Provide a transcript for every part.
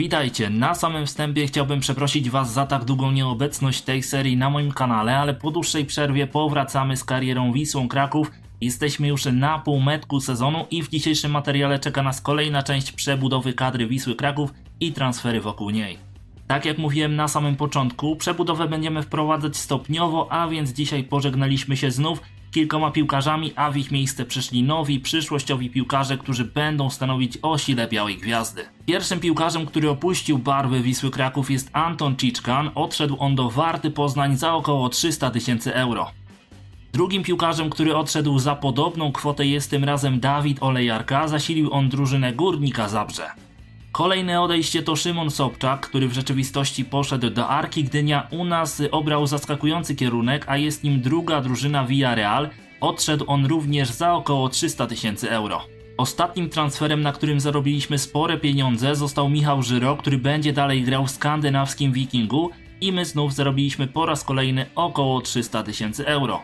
Witajcie, na samym wstępie chciałbym przeprosić Was za tak długą nieobecność tej serii na moim kanale, ale po dłuższej przerwie powracamy z karierą Wisłą Kraków. Jesteśmy już na półmetku sezonu i w dzisiejszym materiale czeka nas kolejna część przebudowy kadry Wisły Kraków i transfery wokół niej. Tak jak mówiłem na samym początku, przebudowę będziemy wprowadzać stopniowo, a więc dzisiaj pożegnaliśmy się znów kilkoma piłkarzami, a w ich miejsce przyszli nowi, przyszłościowi piłkarze, którzy będą stanowić o sile Białej Gwiazdy. Pierwszym piłkarzem, który opuścił barwy Wisły Kraków jest Anton Ciczkan, odszedł on do Warty Poznań za około 300 tysięcy euro. Drugim piłkarzem, który odszedł za podobną kwotę jest tym razem Dawid Olejarka, zasilił on drużynę Górnika Zabrze. Kolejne odejście to Szymon Sobczak, który w rzeczywistości poszedł do Arki Gdynia. U nas obrał zaskakujący kierunek, a jest nim druga drużyna Villarreal. Odszedł on również za około 300 tysięcy euro. Ostatnim transferem, na którym zarobiliśmy spore pieniądze, został Michał Żyro, który będzie dalej grał w skandynawskim Wikingu i my znów zarobiliśmy po raz kolejny około 300 tysięcy euro.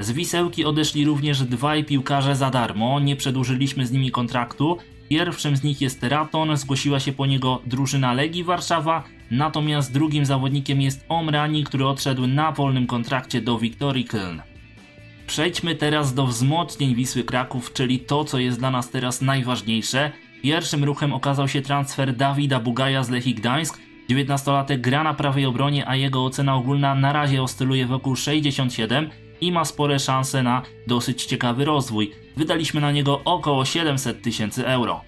Z Wisełki odeszli również dwaj piłkarze za darmo, nie przedłużyliśmy z nimi kontraktu. Pierwszym z nich jest Raton, zgłosiła się po niego drużyna Legii Warszawa, natomiast drugim zawodnikiem jest Omrani, który odszedł na wolnym kontrakcie do Wiktorii Köln. Przejdźmy teraz do wzmocnień Wisły Kraków, czyli to, co jest dla nas teraz najważniejsze. Pierwszym ruchem okazał się transfer Dawida Bugaja z Lechii Gdańsk. 19-latek gra na prawej obronie, a jego ocena ogólna na razie oscyluje wokół 67 i ma spore szanse na dosyć ciekawy rozwój. Wydaliśmy na niego około 700 tysięcy euro.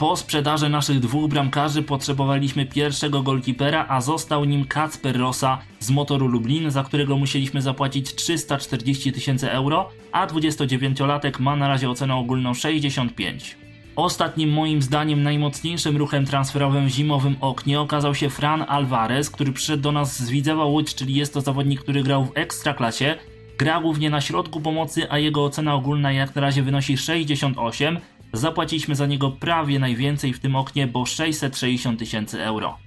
Po sprzedaży naszych dwóch bramkarzy potrzebowaliśmy pierwszego golkipera, a został nim Kacper Rosa z Motoru Lublin, za którego musieliśmy zapłacić 340 tysięcy euro, a 29-latek ma na razie ocenę ogólną 65. Ostatnim moim zdaniem najmocniejszym ruchem transferowym w zimowym oknie okazał się Fran Alvarez, który przyszedł do nas z Widzewa Łódź, czyli jest to zawodnik, który grał w Ekstraklasie, gra głównie na środku pomocy, a jego ocena ogólna jak na razie wynosi 68. Zapłaciliśmy za niego prawie najwięcej w tym oknie, bo 660 tysięcy euro.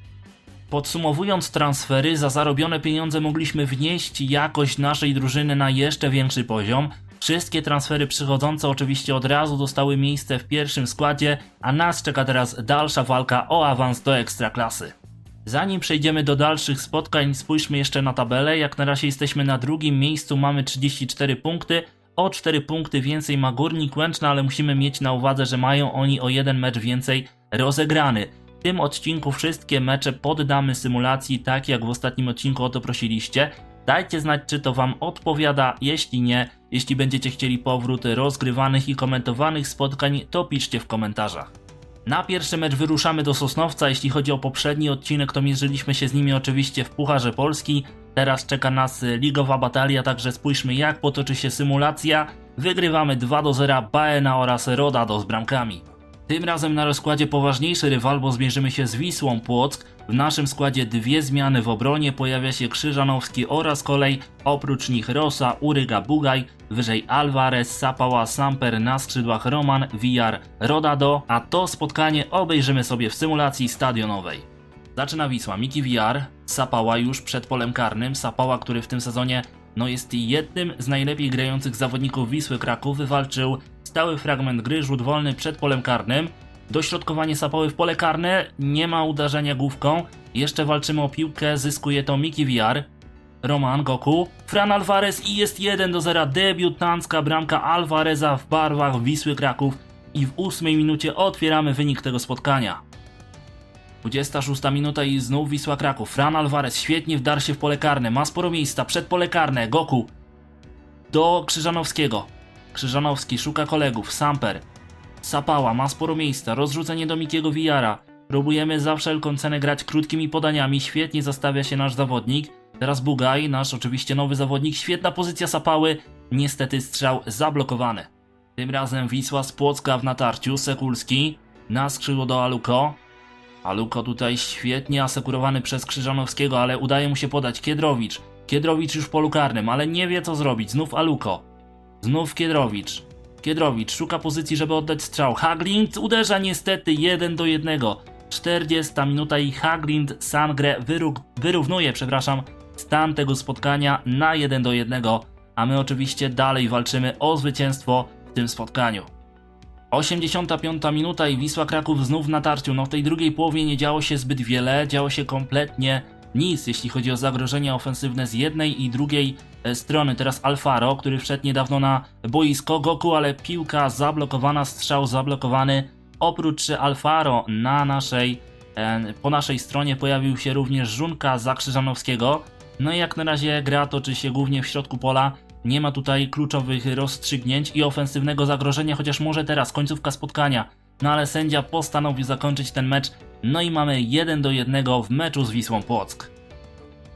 Podsumowując transfery, za zarobione pieniądze mogliśmy wnieść jakość naszej drużyny na jeszcze większy poziom. Wszystkie transfery przychodzące oczywiście od razu dostały miejsce w pierwszym składzie, a nas czeka teraz dalsza walka o awans do ekstraklasy. Zanim przejdziemy do dalszych spotkań, spójrzmy jeszcze na tabelę. Jak na razie jesteśmy na drugim miejscu, mamy 34 punkty. O 4 punkty więcej ma Górnik Łęczna, ale musimy mieć na uwadze, że mają oni o jeden mecz więcej rozegrany. W tym odcinku wszystkie mecze poddamy symulacji, tak jak w ostatnim odcinku o to prosiliście. Dajcie znać, czy to Wam odpowiada. Jeśli nie, jeśli będziecie chcieli powrót rozgrywanych i komentowanych spotkań, to piszcie w komentarzach. Na pierwszy mecz wyruszamy do Sosnowca. Jeśli chodzi o poprzedni odcinek, to mierzyliśmy się z nimi oczywiście w Pucharze Polski. Teraz czeka nas ligowa batalia, także spójrzmy jak potoczy się symulacja. Wygrywamy 2 do 0 Baena oraz Rodado z bramkami. Tym razem na rozkładzie poważniejszy rywal, bo zmierzymy się z Wisłą Płock. W naszym składzie dwie zmiany w obronie, pojawia się Krzyżanowski oraz kolej, oprócz nich Rosa, Uryga, Bugaj, wyżej Alvarez, Sapała, Samper, na skrzydłach Roman, Villar, Rodado, a to spotkanie obejrzymy sobie w symulacji stadionowej. Zaczyna Wisła, Miki Villar, Sapała już przed polem karnym, Sapała, który w tym sezonie no jest jednym z najlepiej grających zawodników Wisły Kraków, wywalczył stały fragment gry, rzut wolny przed polem karnym, dośrodkowanie Sapały w pole karne, nie ma uderzenia główką, jeszcze walczymy o piłkę, zyskuje to Miki Villar, Roman Goku, Fran Alvarez i jest 1 do 0 debiutancka bramka Alvareza w barwach Wisły Kraków. I w ósmej minucie otwieramy wynik tego spotkania. 26 minuta i znów Wisła Kraków. Fran Alvarez świetnie wdarł się w pole karne, ma sporo miejsca, przed pole karne, Goku. Do Krzyżanowskiego. Krzyżanowski szuka kolegów, Samper. Sapała ma sporo miejsca, rozrzucenie do Mikiego Villara. Próbujemy za wszelką cenę grać krótkimi podaniami, świetnie zastawia się nasz zawodnik. Teraz Bugaj, nasz oczywiście nowy zawodnik, świetna pozycja Sapały, niestety strzał zablokowany. Tym razem Wisła z Płocka w natarciu, Sekulski, na skrzydło do Aluko. Aluko tutaj świetnie asekurowany przez Krzyżanowskiego, ale udaje mu się podać Kiedrowicz. Kiedrowicz już w polu karnym, ale nie wie co zrobić, znów Aluko. Znów Kiedrowicz. Kiedrowicz szuka pozycji, żeby oddać strzał. Haglind uderza niestety 1 do 1. 40 minuta i Haglind Sangrę wyró- wyrównuje, przepraszam, stan tego spotkania na 1 do 1, a my oczywiście dalej walczymy o zwycięstwo w tym spotkaniu. 85 minuta i Wisła Kraków znów w natarciu. No w tej drugiej połowie nie działo się zbyt wiele, działo się kompletnie nic, jeśli chodzi o zagrożenia ofensywne z jednej i drugiej e, strony. Teraz Alfaro, który wszedł niedawno na boisko Goku, ale piłka zablokowana, strzał zablokowany. Oprócz Alfaro na naszej, e, po naszej stronie pojawił się również Żunka Zakrzyżanowskiego. No i jak na razie gra toczy się głównie w środku pola. Nie ma tutaj kluczowych rozstrzygnięć i ofensywnego zagrożenia, chociaż może teraz końcówka spotkania. No ale sędzia postanowił zakończyć ten mecz. No i mamy 1 do 1 w meczu z Wisłą Płock.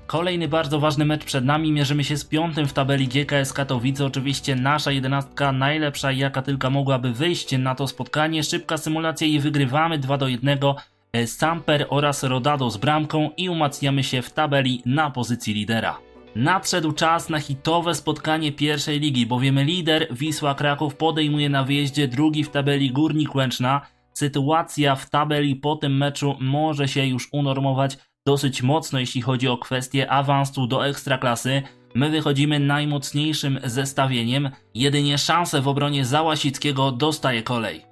Kolejny bardzo ważny mecz przed nami. Mierzymy się z piątym w tabeli GKS Katowice. Oczywiście nasza jedenastka najlepsza jaka tylko mogłaby wyjść na to spotkanie. Szybka symulacja i wygrywamy 2 do 1. E, Samper oraz Rodado z bramką i umacniamy się w tabeli na pozycji lidera. Nadszedł czas na hitowe spotkanie pierwszej ligi, bowiem lider Wisła Kraków podejmuje na wyjeździe drugi w tabeli Górnik Łęczna. Sytuacja w tabeli po tym meczu może się już unormować dosyć mocno, jeśli chodzi o kwestię awansu do ekstraklasy. My wychodzimy najmocniejszym zestawieniem, jedynie szansę w obronie Załasickiego dostaje kolej.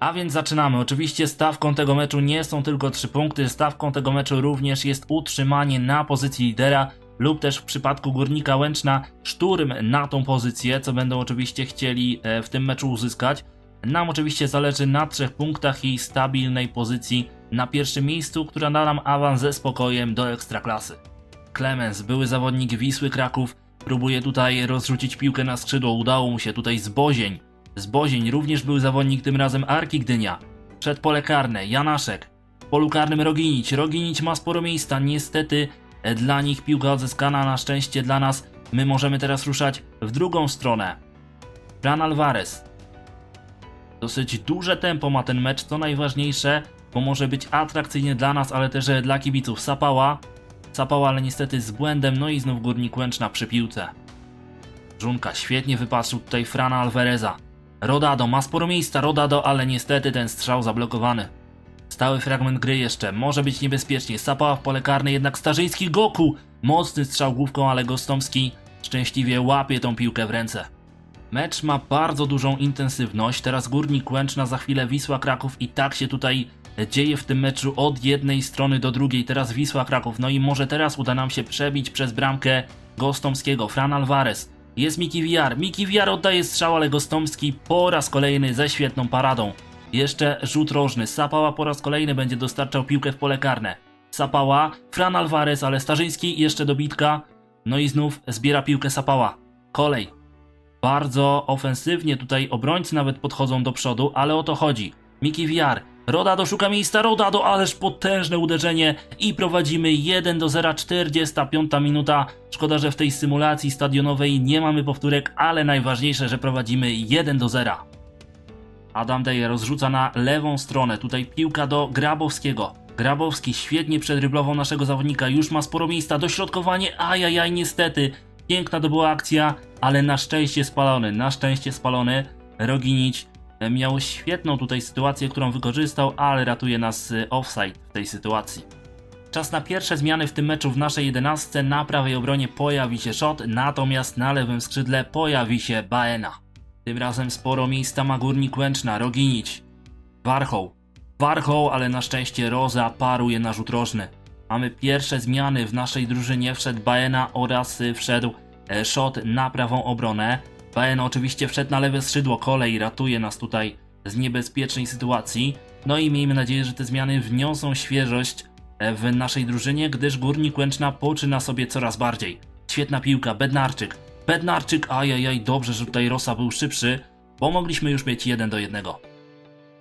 A więc zaczynamy. Oczywiście stawką tego meczu nie są tylko 3 punkty, stawką tego meczu również jest utrzymanie na pozycji lidera lub też w przypadku Górnika Łęczna szturm na tą pozycję, co będą oczywiście chcieli e, w tym meczu uzyskać. Nam oczywiście zależy na trzech punktach i stabilnej pozycji na pierwszym miejscu, która da nam awans ze spokojem do ekstraklasy. Clemens, były zawodnik Wisły Kraków, próbuje tutaj rozrzucić piłkę na skrzydło, udało mu się tutaj Zbozień. Zbozień również był zawodnik tym razem Arki Gdynia. Przed pole karne, Janaszek. W polu karnym Roginić. Roginić ma sporo miejsca, niestety dla nich piłka odzyskana, na szczęście dla nas. My możemy teraz ruszać w drugą stronę. Fran Alvarez. Dosyć duże tempo ma ten mecz, co najważniejsze, bo może być atrakcyjnie dla nas, ale też dla kibiców. Sapała. Sapała, ale niestety z błędem, no i znów Górnik Łęczna przy piłce. Żunka świetnie wypatrzył tutaj Frana Alvareza. Rodado ma sporo miejsca, Rodado, ale niestety ten strzał zablokowany. Stały fragment gry jeszcze, może być niebezpiecznie. Sapała w pole karne, jednak Starzyński Goku. Mocny strzał główką, ale Gostomski szczęśliwie łapie tą piłkę w ręce. Mecz ma bardzo dużą intensywność. Teraz Górnik Łęczna, za chwilę Wisła Kraków i tak się tutaj dzieje w tym meczu od jednej strony do drugiej. Teraz Wisła Kraków. No i może teraz uda nam się przebić przez bramkę Gostomskiego. Fran Alvarez. Jest Miki VR. Miki VR oddaje strzał, ale Gostomski po raz kolejny ze świetną paradą. Jeszcze rzut rożny. Sapała po raz kolejny będzie dostarczał piłkę w pole karne. Sapała, Fran Alvarez, ale Starzyński jeszcze dobitka. No i znów zbiera piłkę Sapała. Kolej. Bardzo ofensywnie tutaj obrońcy nawet podchodzą do przodu, ale o to chodzi. Miki VR. Rodado szuka miejsca, Rodado, ależ potężne uderzenie i prowadzimy 1 do 0, 45 minuta. Szkoda, że w tej symulacji stadionowej nie mamy powtórek, ale najważniejsze, że prowadzimy 1 do 0. Adam Deje rozrzuca na lewą stronę, tutaj piłka do Grabowskiego. Grabowski świetnie przedryblował naszego zawodnika, już ma sporo miejsca, dośrodkowanie, ajajaj niestety. Piękna to była akcja, ale na szczęście spalony, na szczęście spalony. Roginić miał świetną tutaj sytuację, którą wykorzystał, ale ratuje nas y, offside w tej sytuacji. Czas na pierwsze zmiany w tym meczu w naszej jedenastce. Na prawej obronie pojawi się Shot, natomiast na lewym skrzydle pojawi się Baena. Tym razem sporo miejsca ma Górnik Łęczna, Roginić, Warchoł. Warchoł, ale na szczęście Roza paruje na rzut rożny. Mamy pierwsze zmiany w naszej drużynie, wszedł Baena oraz wszedł e, Shot na prawą obronę. Baena oczywiście wszedł na lewe skrzydło, kolej ratuje nas tutaj z niebezpiecznej sytuacji. No i miejmy nadzieję, że te zmiany wniosą świeżość e, w naszej drużynie, gdyż Górnik Łęczna poczyna sobie coraz bardziej. Świetna piłka, Bednarczyk. Bednarczyk, ajajaj, dobrze, że tutaj Rosa był szybszy, bo mogliśmy już mieć 1 do 1.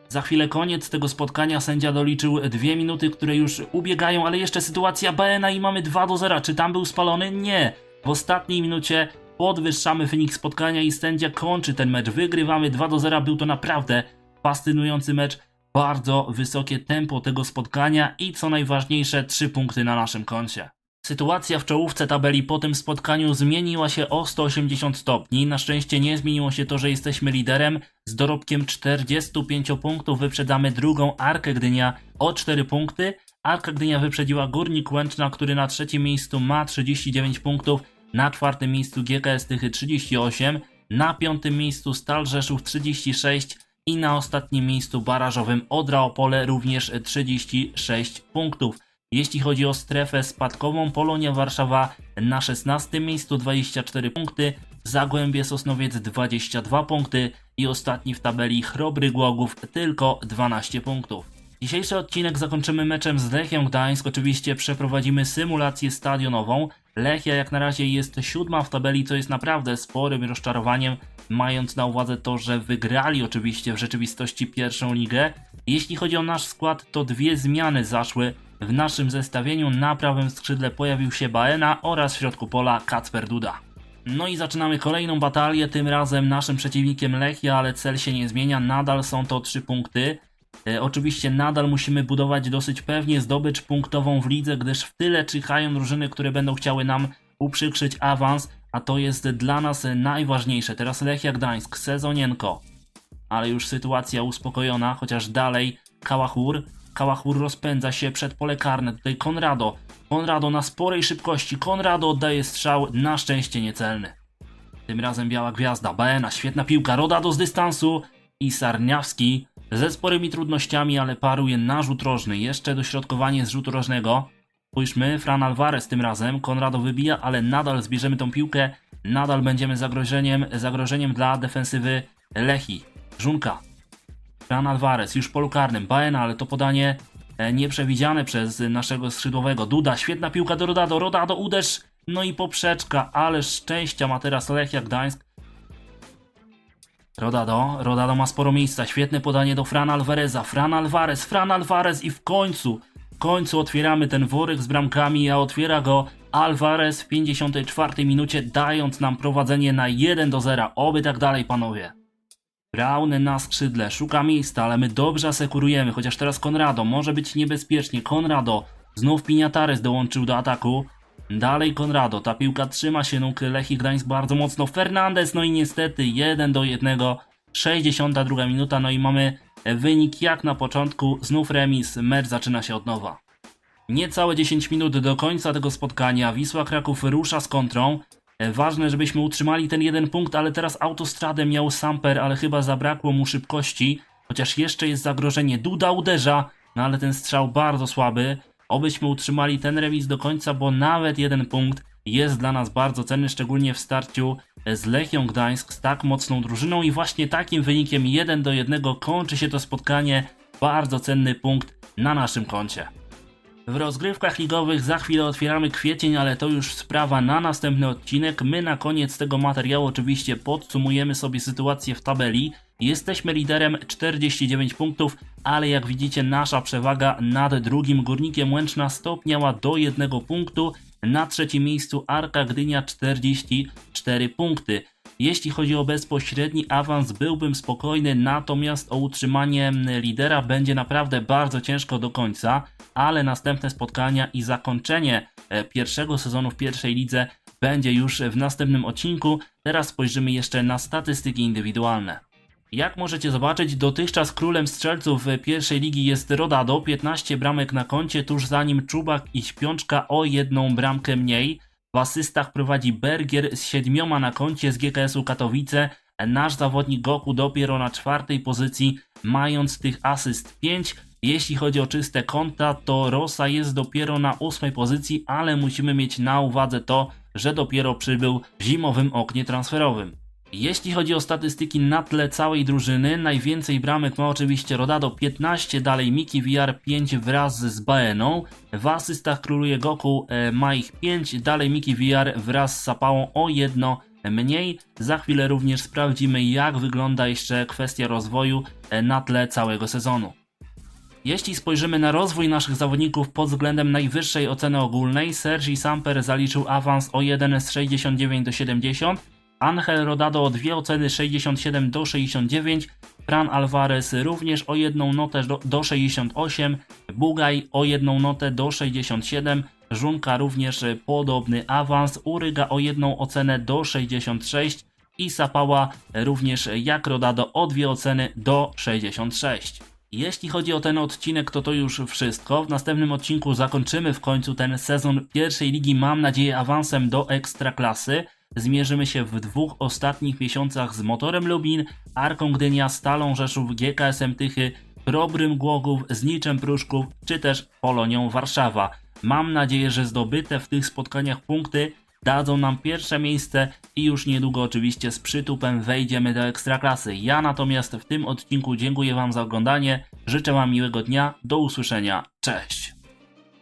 Za chwilę koniec tego spotkania, sędzia doliczył dwie minuty, które już ubiegają, ale jeszcze sytuacja Baena i mamy 2 do 0. Czy tam był spalony? Nie. W ostatniej minucie podwyższamy wynik spotkania i sędzia kończy ten mecz. Wygrywamy 2 do 0. Był to naprawdę fascynujący mecz. Bardzo wysokie tempo tego spotkania i co najważniejsze 3 punkty na naszym koncie. Sytuacja w czołówce tabeli po tym spotkaniu zmieniła się o 180 stopni. Na szczęście nie zmieniło się to, że jesteśmy liderem. Z dorobkiem 45 punktów wyprzedzamy drugą Arkę Gdynia o 4 punkty. Arka Gdynia wyprzedziła Górnik Łęczna, który na trzecim miejscu ma 39 punktów. Na czwartym miejscu GKS Tychy 38. Na piątym miejscu Stal Rzeszów 36. i na ostatnim miejscu barażowym Odra Opole również 36 punktów. Jeśli chodzi o strefę spadkową, Polonia Warszawa na 16 miejscu 24 punkty, Zagłębie Sosnowiec 22 punkty i ostatni w tabeli Chrobry Głogów tylko 12 punktów. Dzisiejszy odcinek zakończymy meczem z Lechią Gdańsk. Oczywiście przeprowadzimy symulację stadionową. Lechia jak na razie jest siódma w tabeli, co jest naprawdę sporym rozczarowaniem, mając na uwadze to, że wygrali oczywiście w rzeczywistości pierwszą ligę. Jeśli chodzi o nasz skład, to dwie zmiany zaszły. W naszym zestawieniu na prawym skrzydle pojawił się Baena oraz w środku pola Kacper Duda. No i zaczynamy kolejną batalię, tym razem naszym przeciwnikiem Lechia, ale cel się nie zmienia, nadal są to 3 punkty. E, oczywiście nadal musimy budować dosyć pewnie zdobycz punktową w lidze, gdyż w tyle czyhają drużyny, które będą chciały nam uprzykrzyć awans, a to jest dla nas najważniejsze. Teraz Lechia Gdańsk, Sezonienko, ale już sytuacja uspokojona, chociaż dalej Kałachur. Kałachur rozpędza się przed pole karne, tutaj Konrado. Konrado na sporej szybkości, Konrado oddaje strzał, na szczęście niecelny. Tym razem biała gwiazda, Baena, świetna piłka, Rodado z dystansu i Sarniawski ze sporymi trudnościami, ale paruje na rzut rożny. Jeszcze dośrodkowanie z rzutu rożnego. Spójrzmy, Fran Alvarez tym razem, Konrado wybija, ale nadal zbierzemy tą piłkę, nadal będziemy zagrożeniem, zagrożeniem dla defensywy Lechi. Żunka, Fran Alvarez już w polu karnym, Baena, ale to podanie e, nieprzewidziane przez naszego skrzydłowego. Duda, świetna piłka do Rodado, Rodado uderz, no i poprzeczka, ale szczęścia ma teraz Lechia Gdańsk. Rodado, Rodado ma sporo miejsca, świetne podanie do Fran Alvareza, Fran Alvarez, Fran Alvarez i w końcu, w końcu otwieramy ten worek z bramkami, a otwiera go Alvarez w 54 minucie, dając nam prowadzenie na 1 do 0. Oby tak dalej, panowie. Brown na skrzydle, szuka miejsca, ale my dobrze asekurujemy, chociaż teraz Konrado, może być niebezpiecznie, Konrado, znów Piniatares dołączył do ataku, dalej Konrado, ta piłka trzyma się nóg Lechii Gdańsk bardzo mocno, Fernandez, no i niestety 1 do 1, 62 minuta, no i mamy wynik jak na początku, znów remis, mecz zaczyna się od nowa. Niecałe 10 minut do końca tego spotkania, Wisła Kraków rusza z kontrą, Ważne, żebyśmy utrzymali ten jeden punkt, ale teraz autostradę miał Samper, ale chyba zabrakło mu szybkości. Chociaż jeszcze jest zagrożenie. Duda uderza, no ale ten strzał bardzo słaby. Obyśmy utrzymali ten remis do końca, bo nawet jeden punkt jest dla nas bardzo cenny, szczególnie w starciu z Lechią Gdańsk, z tak mocną drużyną i właśnie takim wynikiem 1 do 1 kończy się to spotkanie. Bardzo cenny punkt na naszym koncie. W rozgrywkach ligowych za chwilę otwieramy kwiecień, ale to już sprawa na następny odcinek. My na koniec tego materiału oczywiście podsumujemy sobie sytuację w tabeli. Jesteśmy liderem 49 punktów, ale jak widzicie nasza przewaga nad drugim górnikiem Łęczna stopniała do jednego punktu. Na trzecim miejscu Arka Gdynia 44 punkty. Jeśli chodzi o bezpośredni awans, byłbym spokojny, natomiast o utrzymanie lidera będzie naprawdę bardzo ciężko do końca, ale następne spotkania i zakończenie e, pierwszego sezonu w pierwszej lidze będzie już w następnym odcinku. Teraz spojrzymy jeszcze na statystyki indywidualne. Jak możecie zobaczyć, dotychczas królem strzelców pierwszej ligi jest Rodado, 15 bramek na koncie, tuż za nim Czubak i Śpiączka o jedną bramkę mniej. W asystach prowadzi Bergier z siedmioma na koncie z GKS-u Katowice. Nasz zawodnik Goku dopiero na czwartej pozycji, mając tych asyst 5. Jeśli chodzi o czyste konta, to Rosa jest dopiero na ósmej pozycji, ale musimy mieć na uwadze to, że dopiero przybył w zimowym oknie transferowym. Jeśli chodzi o statystyki na tle całej drużyny, najwięcej bramek ma oczywiście Rodado 15, dalej Miki VR 5 wraz z Baeną. W asystach króluje Goku, e, ma ich 5, dalej Miki VR wraz z Sapałą o jedno mniej. Za chwilę również sprawdzimy jak wygląda jeszcze kwestia rozwoju e, na tle całego sezonu. Jeśli spojrzymy na rozwój naszych zawodników pod względem najwyższej oceny ogólnej, Sergi Samper zaliczył awans o 1 z 69 do 70, Angel Rodado o dwie oceny 67 do 69, Fran Alvarez również o jedną notę do, do 68, Bugaj o jedną notę do 67, Żunka również podobny awans, Uryga o jedną ocenę do 66 i Sapała również jak Rodado o dwie oceny do 66. Jeśli chodzi o ten odcinek, to to już wszystko. W następnym odcinku zakończymy w końcu ten sezon pierwszej ligi, mam nadzieję, awansem do ekstraklasy. Zmierzymy się w dwóch ostatnich miesiącach z Motorem Lubin, Arką Gdynia, Stalą Rzeszów, GKS-em Tychy, Probrym Głogów, Zniczem Pruszków czy też Polonią Warszawa. Mam nadzieję, że zdobyte w tych spotkaniach punkty dadzą nam pierwsze miejsce i już niedługo oczywiście z przytupem wejdziemy do Ekstraklasy. Ja natomiast w tym odcinku dziękuję Wam za oglądanie, życzę Wam miłego dnia, do usłyszenia, cześć!